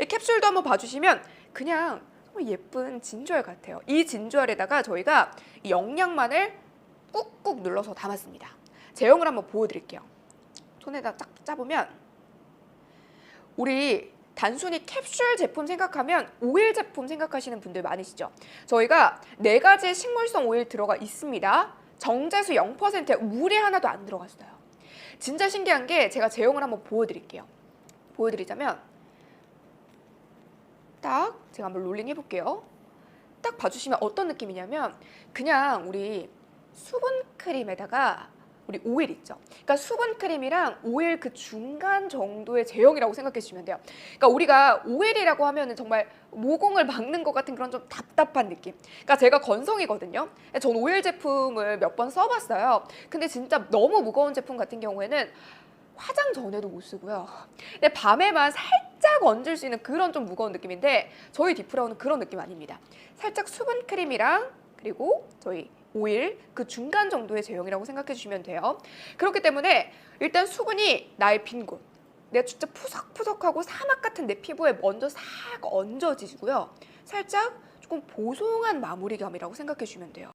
이 캡슐도 한번 봐주시면 그냥 정말 예쁜 진주알 같아요. 이 진주알에다가 저희가 이 영양만을 꾹꾹 눌러서 담았습니다. 제형을 한번 보여드릴게요. 손에다 딱 짜보면 우리 단순히 캡슐 제품 생각하면 오일 제품 생각하시는 분들 많으시죠? 저희가 네 가지 식물성 오일 들어가 있습니다. 정제수 0%에 물이 하나도 안 들어갔어요. 진짜 신기한 게 제가 제형을 한번 보여드릴게요. 보여드리자면 딱 제가 한번 롤링 해볼게요. 딱 봐주시면 어떤 느낌이냐면 그냥 우리 수분 크림에다가 우리 오일 있죠. 그러니까 수분 크림이랑 오일 그 중간 정도의 제형이라고 생각해 주시면 돼요. 그러니까 우리가 오일이라고 하면은 정말 모공을 막는 것 같은 그런 좀 답답한 느낌. 그러니까 제가 건성이거든요. 전 오일 제품을 몇 번 써봤어요. 근데 진짜 너무 무거운 제품 같은 경우에는 화장 전에도 못 쓰고요. 근데 밤에만 살짝 얹을 수 있는 그런 좀 무거운 느낌인데 저희 디프라우는 그런 느낌 아닙니다. 살짝 수분 크림이랑 그리고 저희 오일 그 중간 정도의 제형이라고 생각해 주시면 돼요. 그렇기 때문에 일단 수분이 나의 빈 곳. 내가 진짜 푸석푸석하고 사막 같은 내 피부에 먼저 싹 얹어지고요. 살짝 조금 보송한 마무리감이라고 생각해 주시면 돼요.